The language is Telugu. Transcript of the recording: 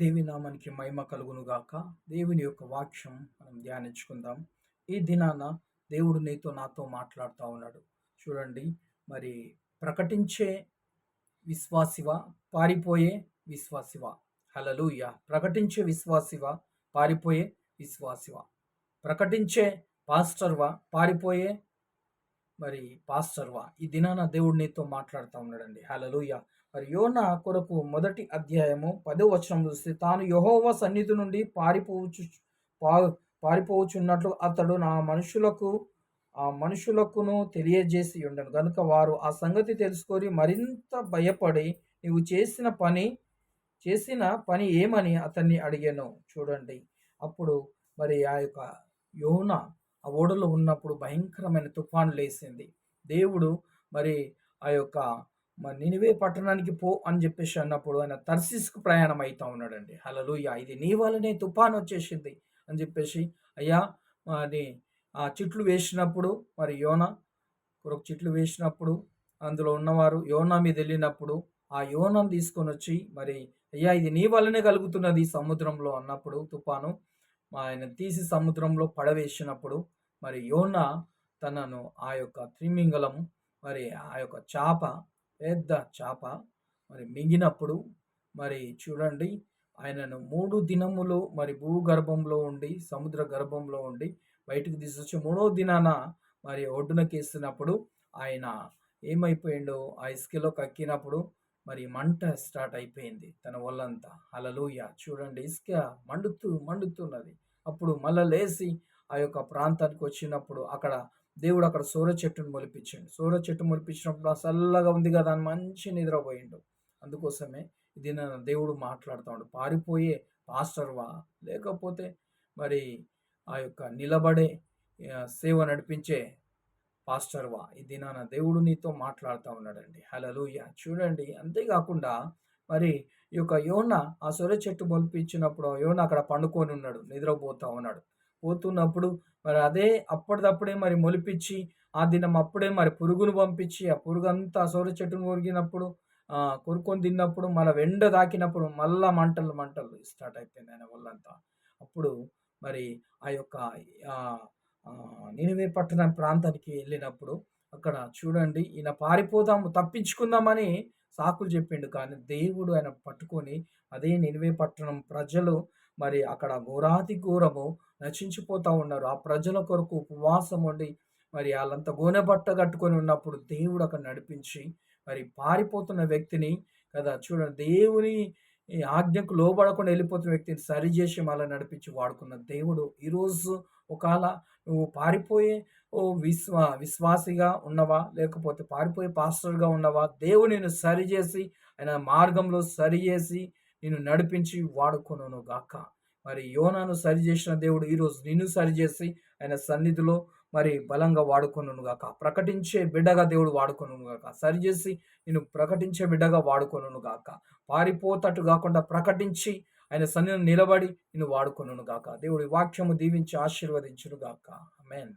దేవి నామానికి మహిమ కలుగును గాక. దేవుని యొక్క వాక్యం మనం ధ్యానించుకుందాం. ఈ దినాన దేవుడు నీతో నాతో మాట్లాడుతూ ఉన్నాడు. చూడండి మరి ప్రకటించే విశ్వాసివ పారిపోయే విశ్వాసివ. హలలుయ ప్రకటించే విశ్వాసివ పారిపోయే విశ్వాసివ. ప్రకటించే పాస్టర్వా పారిపోయే మరి పాస్టర్వా. ఈ దినాన దేవుడు నీతో మాట్లాడుతూ ఉన్నాడండి. హలలుయ మరి యోన కొరకు మొదటి అధ్యాయము పదో వచనం చూస్తే తాను యహోవ సన్నిధి నుండి పారిపోవచ్చు పా పారిపోవచ్చున్నట్లు అతడు నా మనుషులకు ఆ మనుషులకును తెలియజేసి ఉండను. కనుక వారు ఆ సంగతి తెలుసుకొని మరింత భయపడి నీవు చేసిన పని చేసిన పని ఏమని అతన్ని అడిగాను చూడండి. అప్పుడు మరి ఆ యొక్క యోన ఆ ఓడలో ఉన్నప్పుడు భయంకరమైన తుఫాను లేసింది. దేవుడు మరి ఆ యొక్క మరి నినివే పట్టణానికి పో అని చెప్పేసి అన్నప్పుడు ఆయన తర్సిస్కు ప్రయాణం అవుతా ఉన్నాడండి. హలలుయ ఇది నీ వల్లనే తుఫాన్ వచ్చేసింది అని చెప్పేసి అయ్యా మరి ఆ చిట్లు వేసినప్పుడు మరి యోన ఒక చిట్లు వేసినప్పుడు అందులో ఉన్నవారు యోనా మీద వెళ్ళినప్పుడు ఆ యోనం తీసుకొని వచ్చి మరి అయ్యా ఇది నీ వల్లనే కలుగుతున్నది సముద్రంలో అన్నప్పుడు తుఫాను ఆయన తీసి సముద్రంలో పడవేసినప్పుడు మరి యోన తనను ఆ యొక్క త్రిమింగళం మరి ఆ యొక్క చాప పెద్ద చేప మరి మింగినప్పుడు మరి చూడండి ఆయనను మూడు దినములు మరి భూగర్భంలో ఉండి సముద్ర గర్భంలో ఉండి బయటకు తీసుకొచ్చి మూడో దినాన మరి ఒడ్డునకేస్తున్నప్పుడు ఆయన ఏమైపోయిండో ఆ ఇసుకలో కక్కినప్పుడు మరి మంట స్టార్ట్ అయిపోయింది తన వల్లంతా అలలోయ చూడండి ఇసుక మండుతూ మండుతున్నది. అప్పుడు మళ్ళా లేచి ఆ యొక్క ప్రాంతానికి వచ్చినప్పుడు అక్కడ దేవుడు అక్కడ సూర్య చెట్టును మొలిపించాడు. సూర్య చెట్టు మొలిపించినప్పుడు చల్లగా ఉంది కదా అని మంచి నిద్రపోయిండు అందుకోసమే ఇది దేవుడు మాట్లాడుతాడు పారిపోయే పాస్టర్వా లేకపోతే మరి ఆ యొక్క నిలబడే సేవ నడిపించే పాస్టర్వా ఇది దినాన దేవుడు నీతో మాట్లాడుతూ ఉన్నాడండి. హలలుయ చూడండి అంతేకాకుండా మరి ఈ యొక్క యోన ఆ సొర చెట్టు మొలిపించినప్పుడు యోన అక్కడ పండుకొని ఉన్నాడు నిద్రపోతూ ఉన్నాడు. పోతున్నప్పుడు మరి అదే అప్పటిదప్పుడే మరి మొలిపించి ఆ దినం అప్పుడే మరి పురుగును పంపించి ఆ పురుగు అంతా సౌర చెట్టును కొరిగినప్పుడు కొరుకొని తిన్నప్పుడు మళ్ళీ వెండ దాకినప్పుడు మళ్ళా మంటలు మంటలు స్టార్ట్ అయిపోయింది ఆయన వాళ్ళంతా అప్పుడు మరి ఆ యొక్క నినివే పట్టణ ప్రాంతానికి వెళ్ళినప్పుడు అక్కడ చూడండి ఈయన పారిపోదాము తప్పించుకుందామని సాకులు చెప్పిండు. కానీ దేవుడు ఆయన పట్టుకొని అదే నినివే పట్టణం ప్రజలు మరి అక్కడ ఘోరాతి ఘోరము నశించిపోతూ ఉన్నారు. ఆ ప్రజల కొరకు ఉపవాసం ఉండి మరి వాళ్ళంతా గోనె బట్ట కట్టుకొని ఉన్నప్పుడు దేవుడు అక్కడ నడిపించి మరి పారిపోతున్న వ్యక్తిని కదా చూడండి. దేవుని ఆజ్ఞకు లోబడకుండా వెళ్ళిపోతున్న వ్యక్తిని సరిచేసి మళ్ళీ నడిపించి వాడుకున్న దేవుడు ఈరోజు ఒకవేళ నువ్వు పారిపోయే ఓ విశ్వా విశ్వాసిగా ఉన్నవా? లేకపోతే పారిపోయే పాస్టర్గా ఉన్నవా? దేవుడు నేను సరిచేసి ఆయన మార్గంలో సరిచేసి నేను నడిపించి వాడుకొను గాక. మరి యోనాను సరిచేసిన దేవుడు ఈరోజు నిన్ను సరిచేసి ఆయన సన్నిధిలో మరి బలంగా వాడుకొను గాక. ప్రకటించే బిడ్డగా దేవుడు వాడుకొను గాక. సరిచేసి నేను ప్రకటించే బిడ్డగా వాడుకొను గాక. పారిపోతట్టు కాకుండా ప్రకటించి ఆయన సన్నిధిని నిలబడి నేను వాడుకొను గాక. దేవుడి వాక్యము దీవించి ఆశీర్వదించును గాక. మెయిన్